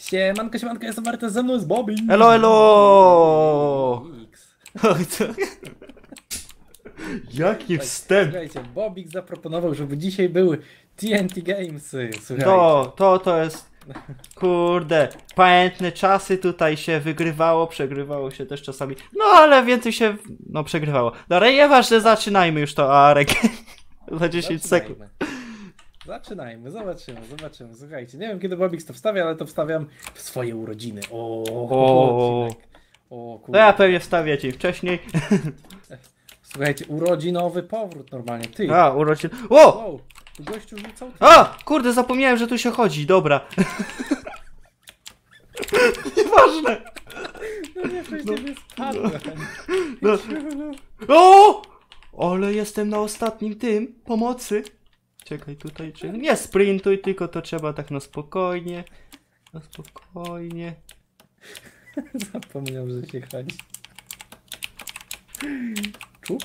Siemanko, siemanko, jestem Marta, ze mną jest Bobby. Elo, elo! Jaki wstęp! Słuchajcie, Bobik zaproponował, żeby dzisiaj były TNT Gamesy. Słuchajcie. To, to, to jest... Kurde, pamiętne czasy tutaj się wygrywało, przegrywało się też czasami. No ale więcej się, no przegrywało. Dobra, nieważne, zaczynajmy już to, Arek. Za 10 sekund. Zaczynajmy. Zobaczymy, zobaczymy. Słuchajcie, nie wiem kiedy Bobik to wstawia, ale to wstawiam w swoje urodziny. O, O. odcinek. o To ja pewnie wstawię ci wcześniej. Słuchajcie, urodzinowy powrót normalnie. Ty. A, urodzin... O! Wow, gościu rzucał. A! Kurde, zapomniałem, że tu się chodzi, dobra. Nieważne. No nie, przecież nie spadłem. No. O! Ale jestem na ostatnim tym, pomocy. Czekaj tutaj, czy... Nie sprintuj, tylko to trzeba tak na spokojnie. Na spokojnie. Zapomniał, że się chodzi. Czup?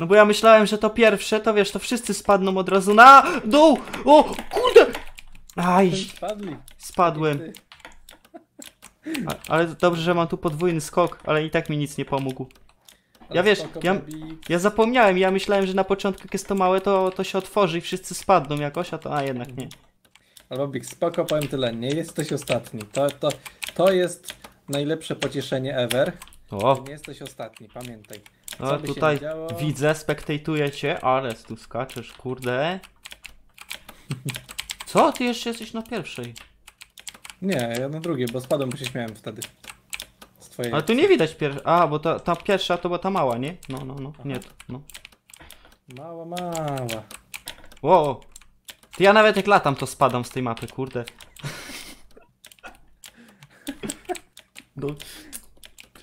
No bo ja myślałem, że to pierwsze, to wiesz, to wszyscy spadną od razu na dół. O, kurde! Aj, Spadli. spadłem. A, ale dobrze, że mam tu podwójny skok, ale i tak mi nic nie pomógł. Ja wiesz, ja-. Ja zapomniałem, ja myślałem, że na początku jak jest to małe, to, to się otworzy i wszyscy spadną jakoś, a to, a jednak nie. Ale Bobik, spoko, powiem tyle. Nie jesteś ostatni. To, to, to jest najlepsze pocieszenie ever. O, Nie jesteś ostatni, pamiętaj. Co no tutaj widzę, spektejtuję cię, ale tu skaczesz, kurde. Co? Ty jeszcze jesteś na pierwszej. Nie, ja na drugie, bo spadłem, bo się śmiałem wtedy. Ale tu nie widać pierwsza. A, bo ta, ta pierwsza to była ta mała, nie? No, no, no, nie to, no. Mała, mała. Wow. Ty ja nawet jak latam, to spadam z tej mapy, kurde. No.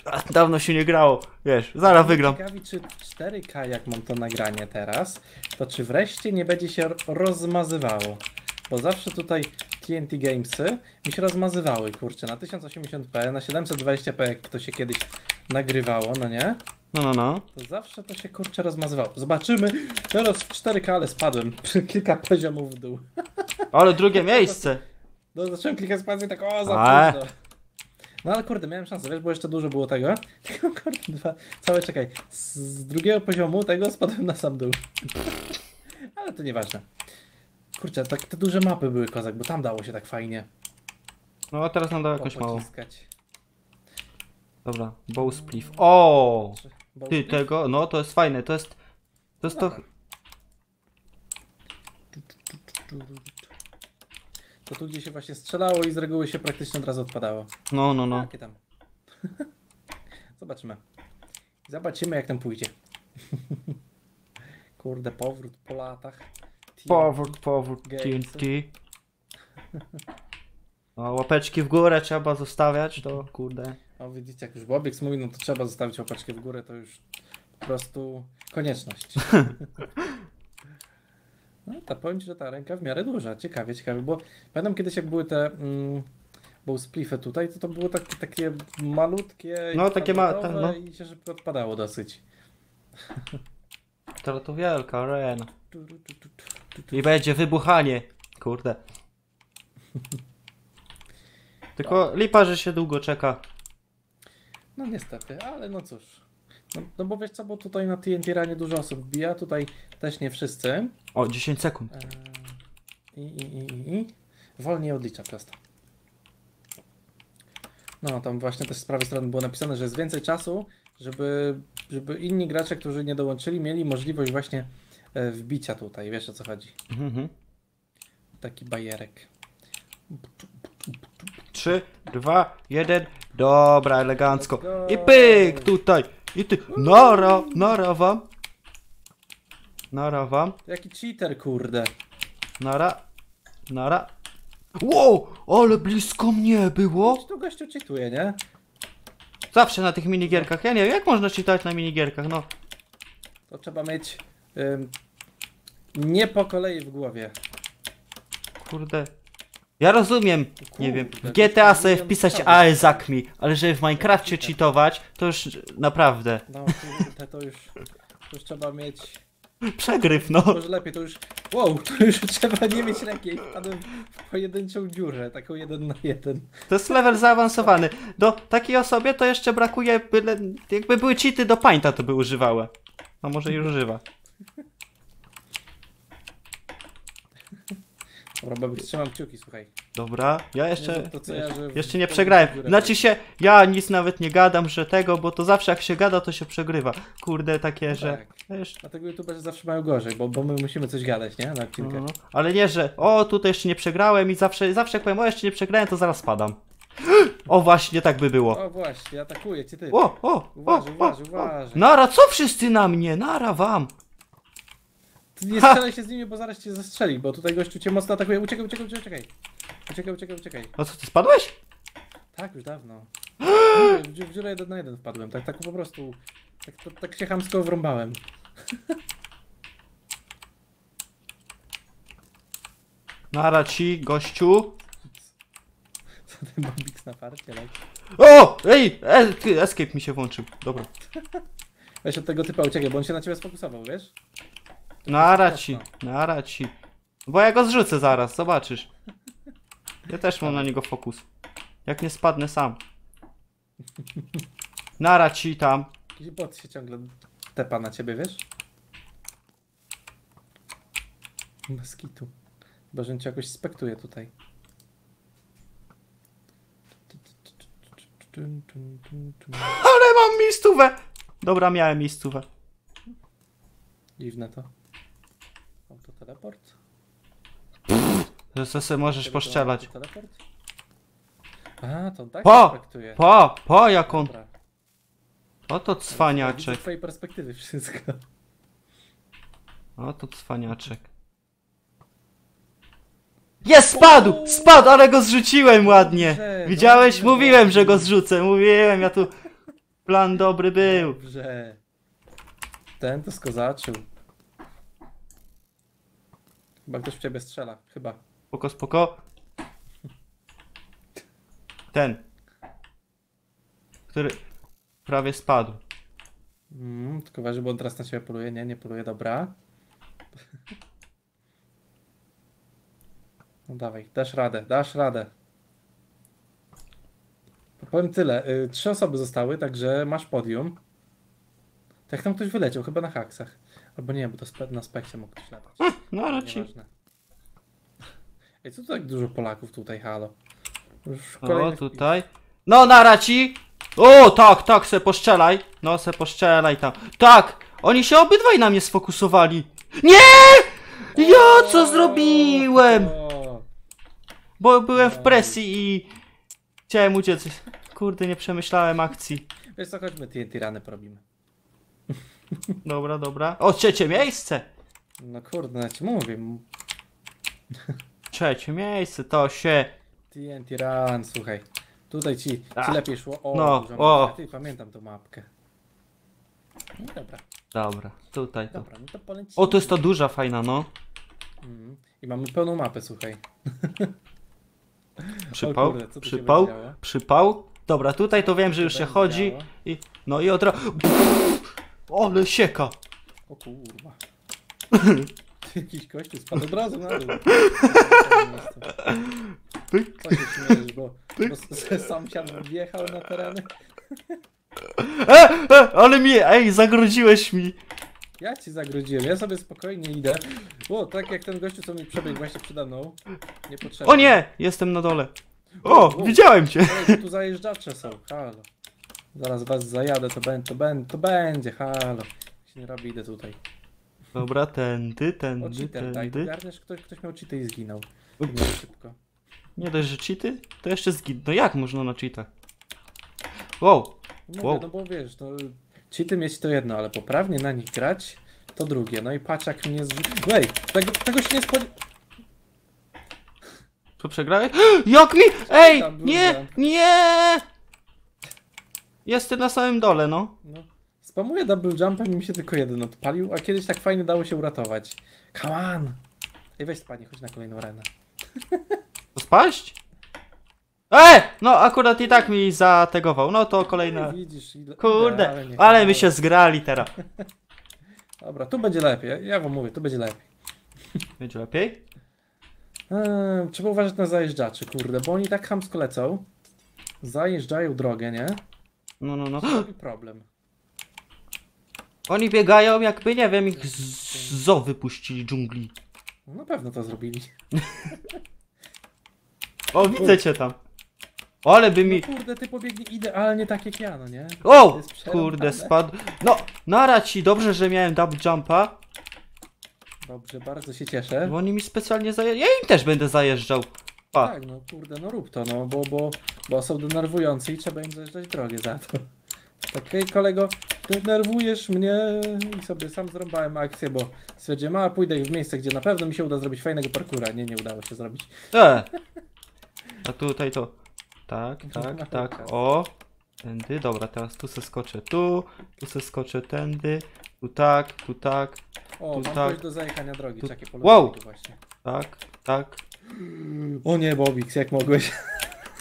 A, Dawno się nie grało, wiesz, zaraz wygram. Ciekawi, czy 4K, jak mam to nagranie teraz, to czy wreszcie nie będzie się rozmazywało? Bo zawsze tutaj TNT Gamesy mi się rozmazywały, kurczę, na 1080p, na 720p, jak to się kiedyś nagrywało, no nie? No, no, no. To zawsze to się kurczę rozmazywało. Zobaczymy. Teraz w 4K, ale spadłem kilka poziomów w dół. Ale drugie miejsce. No zacząłem klikać spację tak o za późno. No ale kurde, miałem szansę, wiesz, bo jeszcze dużo było tego. Tylko kurde, dwa, całe czekaj. Z drugiego poziomu tego spadłem na sam dół. ale to nieważne. Kurczę, tak te duże mapy były kozak, bo tam dało się tak fajnie No, a teraz nam dał jakąś małą. popociskać. Dobra, bow spliff. O! Ty, tego, no to jest fajne, to jest... To jest to... To tu gdzie się właśnie strzelało i z reguły się praktycznie od razu odpadało. No, no, no. Jakie tam? Zobaczymy. Zobaczymy jak tam pójdzie. Kurde, powrót po latach. Powrót, powrót. TNT. No, łapeczki w górę trzeba zostawiać, to kurde. O widzicie, jak już Bobix mówi, no to trzeba zostawić łapaczkę w górę, to już po prostu konieczność. No to powiem Ci, że ta ręka w miarę duża. Ciekawie, ciekawie, bo pamiętam kiedyś jak były te mm, spliffy tutaj, to to było takie, takie malutkie No, takie ma- tak, no. i się szybko odpadało dosyć. To, to wielka arena. Tu, tu, tu. I będzie wybuchanie. Kurde. Tylko lipa, że się długo czeka. No niestety, ale no cóż. No, no bo wiesz co, bo tutaj na TNT ranie dużo osób wbija, tutaj też nie wszyscy. O, 10 sekund. Eee, I, i, i, i. Wolniej odlicza przez to. No, tam właśnie też z prawej strony było napisane, że jest więcej czasu, żeby, żeby inni gracze, którzy nie dołączyli, mieli możliwość właśnie e, wbicia tutaj. Wiesz o co chodzi? Mhm. Taki bajerek. 3, 2, 1. Dobra, elegancko. I pyk tutaj. I ty. Nara, nara wam. Nara wam. Jaki cheater, kurde. Nara. Nara. Wow, ale blisko mnie było. Tu gościu cheatuje, nie? Zawsze na tych minigierkach. Ja nie wiem, jak można czytać na minigierkach, no. To trzeba mieć ym, nie po kolei w głowie. Kurde. Ja rozumiem, nie wiem, w GTA sobie wpisać cały. Aezak mi, ale żeby w Minecrafcie cheatować, to już naprawdę. No, kurde, to już, to już trzeba mieć Przegryw, no. Może lepiej, to już... Wow, to już trzeba nie mieć lepiej. Wpadłem w pojedynczą dziurę, taką jeden na jeden. To jest level zaawansowany. Do takiej osobie to jeszcze brakuje, byle, jakby były cheaty do painta, to by używały. A może już używa. Dobra, Bobik, trzymam kciuki, słuchaj. Dobra, ja Nie jeszcze, zrób to, co ja, jeszcze nie przegrałem. Znaczy się, ja nic nawet nie gadam, że tego, bo to zawsze jak się gada, to się przegrywa. Kurde, takie, że... Tak. Wiesz, Dlatego youtuberzy zawsze mają gorzej, bo, bo my musimy coś gadać, nie? Na odcinkach. no, ale nie, że o, tutaj jeszcze nie przegrałem i zawsze, zawsze jak powiem, o, jeszcze nie przegrałem, to zaraz spadam. O, właśnie, tak by było. O właśnie, atakuję cię ty. O, o, Uważaj, o, uważaj. o. Nara, co wszyscy na mnie? Nara wam. Ty nie strzelaj się z nimi, bo zaraz cię zastrzeli, bo tutaj gościu cię mocno atakuje. Uciekaj, uciekaj, uciekaj. Uciekaj, uciekaj, uciekaj. O co, ty spadłeś? Tak, już dawno. W, w dziurę jeden na jeden wpadłem, tak, tak po prostu. Tak, to, tak się chamsko wrąbałem. Nara ci, gościu. Co ten Bobix na parcie leci? O! Ej! Escape mi się włączył. Dobra. Weź od tego typa uciekaj, bo on się na ciebie sfokusował, wiesz? Nara ci, nara ci. Bo ja go zrzucę zaraz, zobaczysz. Ja też mam na niego fokus. Jak nie spadnę sam. Nara ci tam. Jakiś bot się ciągle tepa na ciebie, wiesz? Bez kitu. Chyba, że cię jakoś spektuje tutaj. Ale mam miejscówę! Dobra, miałem miejscówę. Dziwne to. Autoteleport? Że se, se możesz to poszczelać. autoteleport? A, to on tak Po! spektuje. Po, po jak on. Dobra. Oto Widzę cwaniaczek. z twojej perspektywy wszystko. Oto cwaniaczek. Jest, spadł! Spadł, ale go zrzuciłem ładnie. Dobrze, Widziałeś? dobrze, Mówiłem, że go zrzucę. Mówiłem, ja tu... Plan dobry był. Dobrze. Ten to skozaczył. Chyba ktoś w ciebie strzela. Chyba. Spoko, spoko. Ten. Który prawie spadł. Mm, tylko uważaj, bo on teraz na ciebie poluje. Nie, nie poluje, dobra. No dawaj, dasz radę, dasz radę. Powiem tyle. Y, trzy osoby zostały, także masz podium. Tak tam ktoś wyleciał, chyba na haksach. Albo nie, bo to spe na spekcie mógł ktoś latać. No raczej. Nieważne. Ej, co tu tak dużo Polaków tutaj, halo? Już O, tutaj. No, nara ci! O, tak, tak, se poszczelaj. No, se poszczelaj tam. Tak! Oni się obydwaj na mnie sfokusowali. Nie! Ja co zrobiłem? Bo byłem w presji i... Chciałem uciec. Kurde, nie przemyślałem akcji. Wiesz co, chodźmy TNT rany porobimy. Dobra, dobra. O, trzecie miejsce! No kurde, ja ci mówię. Trzecie miejsce, to się... TNT run, słuchaj. Tutaj ci, ci lepiej szło. O, No, duża o. Ty, pamiętam tą mapkę. No dobra, Dobra, tutaj to. dobra, no to polecimy. O, to jest ta duża, fajna, no. Mhm. I mamy pełną mapę, słuchaj. Przypał, kurde, co tu się przypał, przypał. Dobra, tutaj to wiem, że już się chodzi. I, no i od razu... Ole sieka! O kurwa. Jakiś kościół spadł od razu na dół. Pyk. Co się śmiejesz, bo, bo s- s- sąsiad wjechał na tereny? E, e, ale mi, ej, zagrodziłeś mi. Ja ci zagrodziłem, ja sobie spokojnie idę. O, tak jak ten gościu, co mi przebiegł właśnie przede mną. Niepotrzebnie. O nie, jestem na dole. O, O, o. widziałem cię. Ej, tu zajeżdżacze są, halo. Zaraz was zajadę, to, będzie, to, będzie, to będzie, halo. Się nie robi, idę tutaj. Dobra, tędy, O, tędy, cheater, tak. tędy. Garniesz, ktoś, ktoś miał cheaty i zginął. Nie szybko. Nie dość, że cheaty, to jeszcze zgid. No jak można na cheatach? Wow, Mówię, Wow. no bo wiesz, no, cheaty mieć to jedno, ale poprawnie na nich grać to drugie. No i patrz jak mnie zrzucił. Ej, tego, tego się nie spodziewałem. co przegrałeś? Jak mi? Ej, nie, nie! Jestem na samym dole, no. No. Spamuję double jumpem i mi się tylko jeden odpalił, a kiedyś tak fajnie dało się uratować. Come on! Ej, weź spanie, chodź na kolejną arenę. To spaść? E! No akurat i tak mi zategował, no to kolejna. Widzisz, ide- Kurde, idealnie, ale my się zgrali teraz. Dobra, tu będzie lepiej. Ja wam mówię, tu będzie lepiej. Będzie lepiej? Eee, trzeba uważać na zajeżdżaczy, kurde, bo oni tak chamsko lecą. Zajeżdżają drogę, nie? No, no, no. To problem. Oni biegają jakby, nie wiem, ich z zoo wypuścili dżungli. No na pewno to zrobili. O, widzę cię tam. O, ale by mi... No kurde, ty pobiegnie idealnie tak jak ja, no nie? O! Kurde, spadł. No, nara ci, dobrze, że miałem double jumpa, Dobrze, bardzo się cieszę. bo oni mi specjalnie zajeżdżają. Ja im też będę zajeżdżał. Pa. Tak, no kurde, no rób to, no, bo, bo, bo są denerwujący i trzeba im zajeżdżać drogę za to. Okej, kolego, denerwujesz mnie i sobie sam zrąbałem akcję, bo stwierdziłem, a pójdę w miejsce, gdzie na pewno mi się uda zrobić fajnego parkura. Nie, nie udało się zrobić. E. A tutaj to. Tak, tak, tak. O. Tędy, dobra, teraz tu se skoczę tu, tu se skoczę tędy, tu tak, tu tak, O, Tu mam tak. do zajechania drogi, Tu- czekaj, Wow! tu właśnie. tak, tak. O nie, Bobix, jak mogłeś?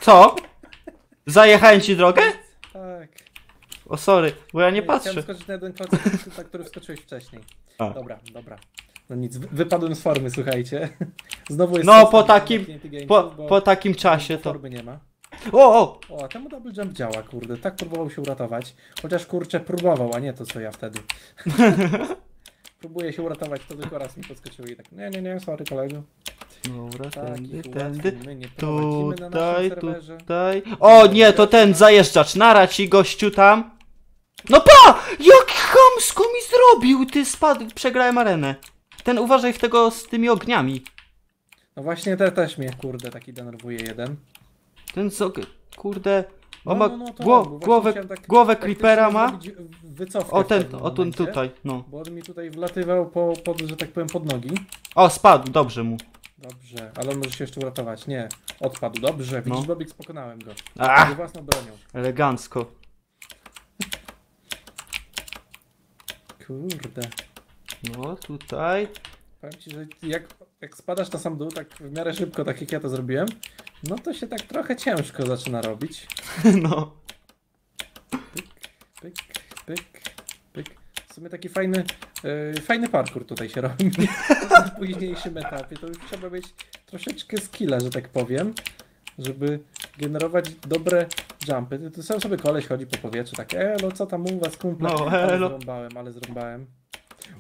Co? Zajechałem ci drogę? tak. O sorry, bo ja nie Chciałem patrzę. skoczyć na jeden klocek, na który wskoczyłeś wcześniej. A. Dobra, dobra. No nic, wy- wypadłem z formy, słuchajcie. Znowu jest No, po takim- Po, po takim czasie to. Formy nie ma. O, o! O, a temu double jump działa, kurde. Tak próbował się uratować. Chociaż kurczę próbował, a nie to co ja wtedy. Próbuję się uratować, to tylko raz mi podskoczyło i tak. Nie, nie, nie, sorry kolego. Dobra, tędy, Takich tędy. ułatwień my nie prowadzimy na Tutaj, naszym serwerze. tutaj. O nie, to ten zajeżdżacz. Nara ci gościu tam. No pa! Jak chamsko mi zrobił! Ty spadł, przegrałem arenę. Ten uważaj w tego z tymi ogniami. No właśnie te też mnie, kurde, taki denerwuje jeden. Ten z og... Kurde. No, On ma no, no, to gło... on, bo właśnie głowę, chciałem tak głowę taktycznie creepera ma. zrobić Wycofkę O w ten, pewnym o ten momencie, tutaj, no. Bo on mi tutaj wlatywał po, pod, że tak powiem, pod nogi. O, spadł, dobrze mu. Dobrze, ale on może się jeszcze uratować. Nie, odpadł. Dobrze, widzisz, No. Bobik, pokonałem go. Ach, własną bronią. elegancko. Kurde. No, tutaj. Powiem ci, że jak, jak spadasz na sam dół, tak w miarę szybko, tak jak ja to zrobiłem, no to się tak trochę ciężko zaczyna robić. No. Pyk, pyk, pyk. W sumie taki fajny, yy, fajny parkour tutaj się robi. Na późniejszym etapie to już trzeba mieć troszeczkę skilla, że tak powiem, żeby generować dobre jumpy. Tu sam sobie koleś chodzi po powietrzu, tak elo, co tam u was kumple? No, ale elo. zrąbałem, ale zrąbałem.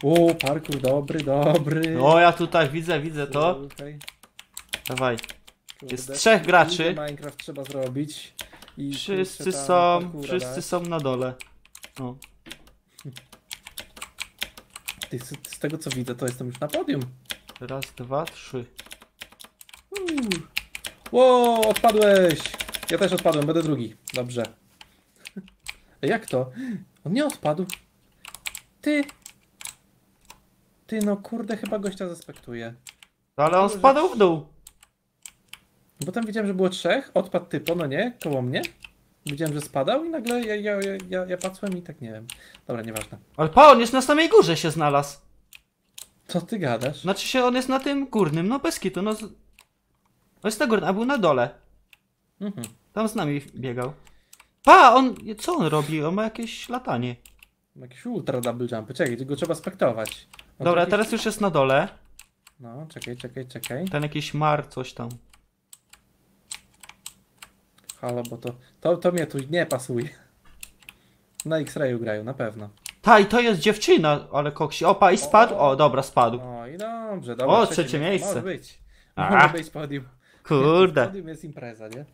O, parkour dobry, dobry. O, ja tutaj widzę, widzę to. Tutaj. Dawaj. Kurde, Jest trzech graczy. Minecraft trzeba zrobić. I Wszyscy są, wszyscy są na dole. No. Ty, z, z tego co widzę, to jestem już na podium. Raz, dwa, trzy. Ło, odpadłeś! Ja też odpadłem, będę drugi. Dobrze. Jak to? On nie odpadł. Ty. Ty, no kurde, chyba gościa zaspektuje. Ale on spadł w dół. Bo tam widziałem, że było trzech, odpadł typo, no nie, koło mnie. Widziałem, że spadał i nagle ja, ja, ja, ja, patrzyłem i tak nie wiem. Dobra, nieważne. Ale pa, on jest na samej górze się znalazł. Co ty gadasz? Znaczy się, on jest na tym górnym, no bez kitu, no. z- On jest na górnym, a był na dole. Mhm. Tam z nami biegał. Pa, on, co on robi? On ma jakieś latanie. Jakieś ultra double jumpy. Czekaj, go trzeba spektować. No to Dobra, jakieś- teraz już jest na dole. No, czekaj, czekaj, czekaj. Ten jakiś mar, coś tam. Halo, bo to, to, to mnie tu nie pasuje. Na X-Rayu grają, na pewno. Ta, i to jest dziewczyna, ale koksi. Opa, i spadł? O, dobra, spadł. No i dobrze, dobra. O, trzecie miejsce. Może być. A. Może być podium. Kurde, Podium jest impreza, nie?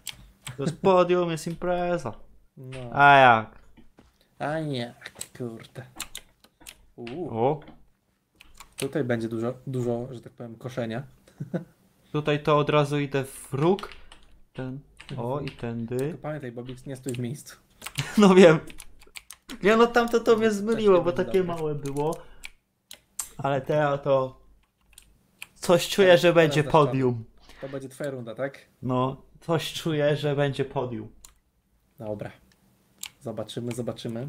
to jest podium, jest impreza. No. A jak? A nie, kurde. Uuu, O, tutaj będzie dużo, dużo, że tak powiem, koszenia. tutaj to od razu idę w róg. Ten, o, i tędy. Tylko pamiętaj, Bobix, nie stój w miejscu. No wiem. Nie no, tamto to mnie zmyliło, Też bo takie małe było. Ale teraz to... Coś czuję, że będzie podium. To będzie twoja runda, tak? No, coś czuję, że będzie podium. Dobra. Zobaczymy, zobaczymy.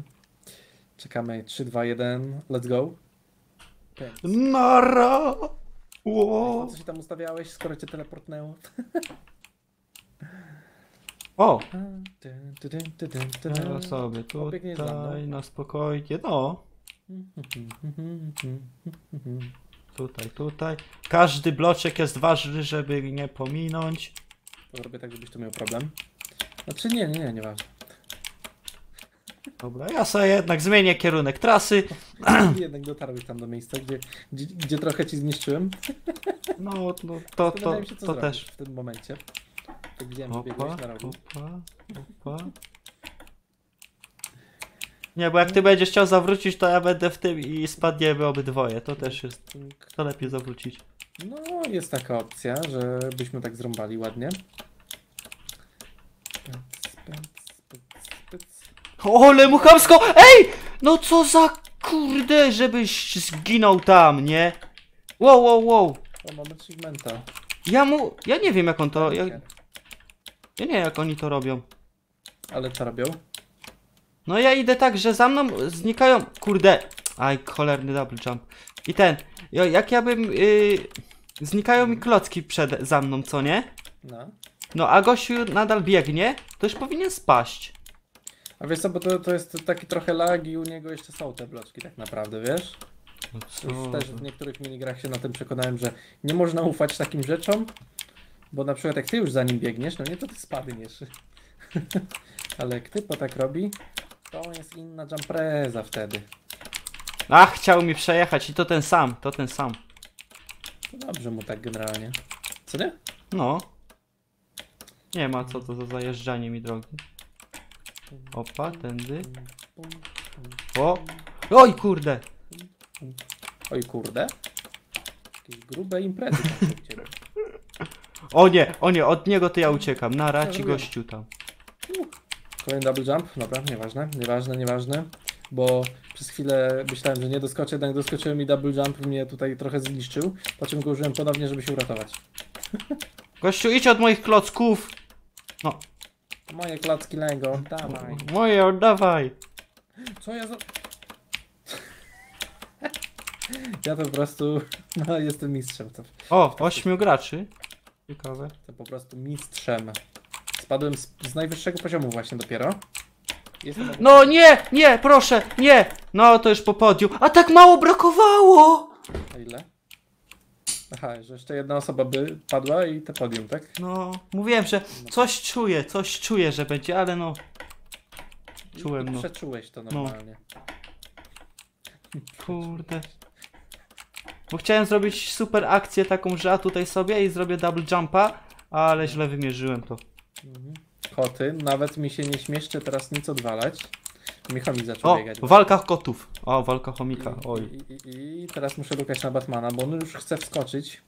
Czekamy 3, 2, 1. Let's go. Pędz. Nara! Ło. co się tam ustawiałeś, skoro cię teleportnęło? O! Teraz sobie Pobiegniesz za mną. tutaj na spokojnie, no. Tutaj, tutaj. Każdy bloczek jest ważny, żeby nie pominąć. To robię tak, żebyś tu miał problem. Znaczy nie, nie, nie, nieważne. Dobra, ja sobie jednak zmienię kierunek trasy. Jednak dotarłeś tam do miejsca, gdzie, gdzie, gdzie trochę ci zniszczyłem. No, no to, to, Zastanawiałem się, co to też. w tym momencie. Tak widziałem, że Opa, biegłeś na rogu. opa, opa. Nie, bo jak ty będziesz chciał zawrócić, to ja będę w tym i spadniemy obydwoje. To też jest. To lepiej zawrócić. No, jest taka opcja, żebyśmy tak zrąbali ładnie. Pyc, pyc, pyc. Ole muchamsko! Ej! No co za kurde, żebyś zginął tam, nie? Wow, wow, wow. O, mamy achievementa. Ja mu. Ja nie wiem jak on to. Ja, ja nie wiem jak oni to robią. Ale co robią? No ja idę tak, że za mną znikają. Kurde. Aj, cholerny double jump. I ten. ja- Jak ja bym. Yy, znikają mi klocki przed za mną, co nie? No. No a gościu nadal biegnie, to już powinien spaść. A wiesz co, bo to, to jest taki trochę lag i u niego jeszcze są te bloczki tak naprawdę, wiesz? No Już też w niektórych minigrach się na tym przekonałem, że nie można ufać takim rzeczom, bo na przykład jak ty już za nim biegniesz, no nie, to ty spadniesz. Ale jak typo tak robi, to jest inna jumpreza wtedy. Ach, chciał mi przejechać i to ten sam, to ten sam. To dobrze mu tak generalnie. Co nie? No. Nie ma co to za zajeżdżanie mi drogi. Opa, tędy. O! Oj kurde! Oj kurde. Jakieś grube imprezy tam. O nie, o nie, od niego to ja uciekam. Nara ci robię? gościu tam. Kolejny double jump, dobra, nieważne, nieważne, nieważne, bo przez chwilę myślałem, że nie doskoczę, jednak doskoczyłem i double jump mnie tutaj trochę zniszczył, po czym go użyłem ponownie, żeby się uratować. Gościu, idź od moich klocków! No, Moje klocki Lego, dawaj. moje oddawaj! Co ja za... Ja to po prostu, no jestem mistrzem, to, O, ośmiu graczy. Ciekawe. to po prostu mistrzem. Spadłem z, z najwyższego poziomu właśnie dopiero. Jestem No nie, nie, proszę, nie! No to już po podium. A tak mało brakowało! A ile? Aha, że jeszcze jedna osoba by padła i te podium, tak? No, mówiłem, że coś czuję, coś czuję, że będzie, ale no. Czułem, I no. Przeczułeś to normalnie. Kurde. Bo chciałem zrobić super akcję taką, że a tutaj sobie i zrobię double jumpa, ale źle wymierzyłem to. Koty, nawet mi się nie śmieszczy teraz nic odwalać. Michał mi zaczął O, biegać. walka kotów. O, walka chomika, oj. I, i, I teraz muszę lukać na Batmana, bo on już chce wskoczyć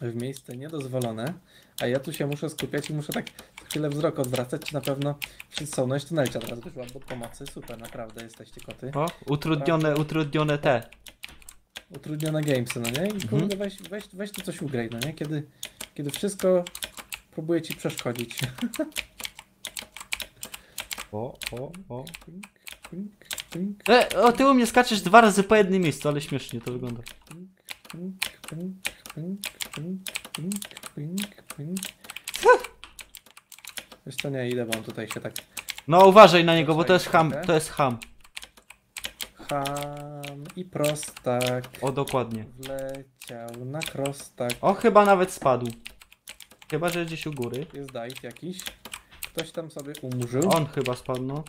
w miejsce niedozwolone, a ja tu się muszę skupiać i muszę tak chwilę wzrok odwracać, czy na pewno wszyscy są. No jeszcze Nelcia teraz wyszła od pomocy, super, naprawdę jesteście koty. O, utrudnione, utrudnione te. Utrudnione gamesy, no nie? I Mhm. kurde, weź, weź, weź tu coś ugraj, no nie? Kiedy, kiedy wszystko próbuje ci przeszkodzić. O, o, o. Pink, pink, pink, E, o, ty u mnie skaczesz dwa razy po jednym miejscu, ale śmiesznie to wygląda. pink, pink, pink, pink, pink, pink, pink, pink. Wiesz co, nie idę, on tutaj się tak No uważaj na niego, bo to jest ham, to jest ham. Ham i prostak O, dokładnie. wleciał na krostak. O, chyba nawet spadł. Chyba, że gdzieś u góry. Jest dajt jakiś. Ktoś tam sobie umrzył. On chyba spadł, no.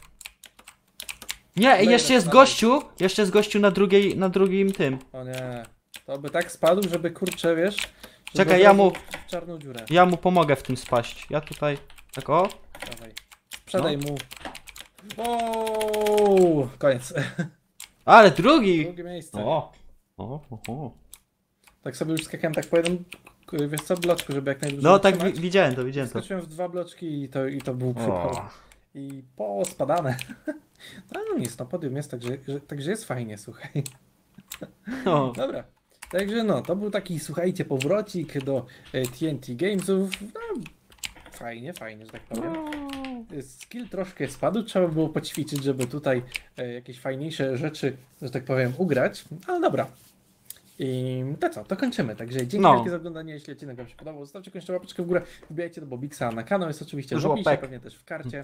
Nie, Kolejny jeszcze jest spadł. gościu, jeszcze jest gościu na drugiej, na drugim tym. O nie. To by tak spadł, żeby kurczę, wiesz... żeby Czekaj, ja mu- w czarną dziurę. Ja mu pomogę w tym spaść. Ja tutaj, tak o. Dawaj. Sprzedaj No. mu. Wow! Koniec. Ale drugi! Drugie miejsce. O! O, o, o. Tak sobie już skakałem tak po jednym, wiesz co, bloczku, żeby jak najdłużej No tak wi utrzymać. widziałem to, widziałem to. Skoczyłem w dwa bloczki i to, i to był przypał. O. I pospadane. No, no nic, no podium jest, także, że, także jest fajnie, słuchaj. O. Dobra. Także no, to był taki, słuchajcie, powrocik do e, TNT Gamesów. No, fajnie, fajnie, że tak powiem. Skill troszkę spadł, trzeba było poćwiczyć, żeby tutaj e, jakieś fajniejsze rzeczy, że tak powiem, ugrać. Ale dobra. I to co, to kończymy. Także dzięki No. wielkie za oglądanie. Jeśli odcinek Wam się podobał, zostawcie koniecznie łapeczkę w górę. Wbijajcie do Bobixa na kanał, jest oczywiście w opisie, pewnie też w karcie.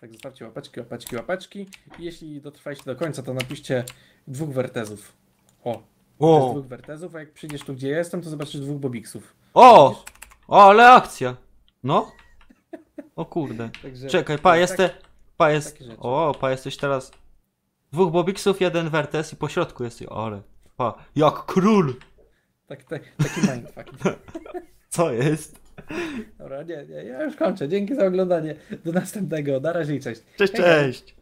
Tak, zostawcie łapeczki, łapeczki, łapeczki. I jeśli dotrwaliście do końca, to napiszcie dwóch wertezów. O, to jest O, dwóch wertezów, a jak przyjdziesz tu, gdzie jestem, to zobaczysz dwóch bobiksów. o, o, ale akcja. No. O kurde. Także, Czekaj, pa, tak- jestem, pa, jest, takie rzeczy. o, pa, jesteś teraz, dwóch bobiksów, jeden wertes i po środku jest, ale, pa, jak król. Tak, tak, taki mindfuck. Co jest? Dobra, nie, nie, ja już kończę. Dzięki za oglądanie. Do następnego. Na razie i cześć. Cześć, cześć.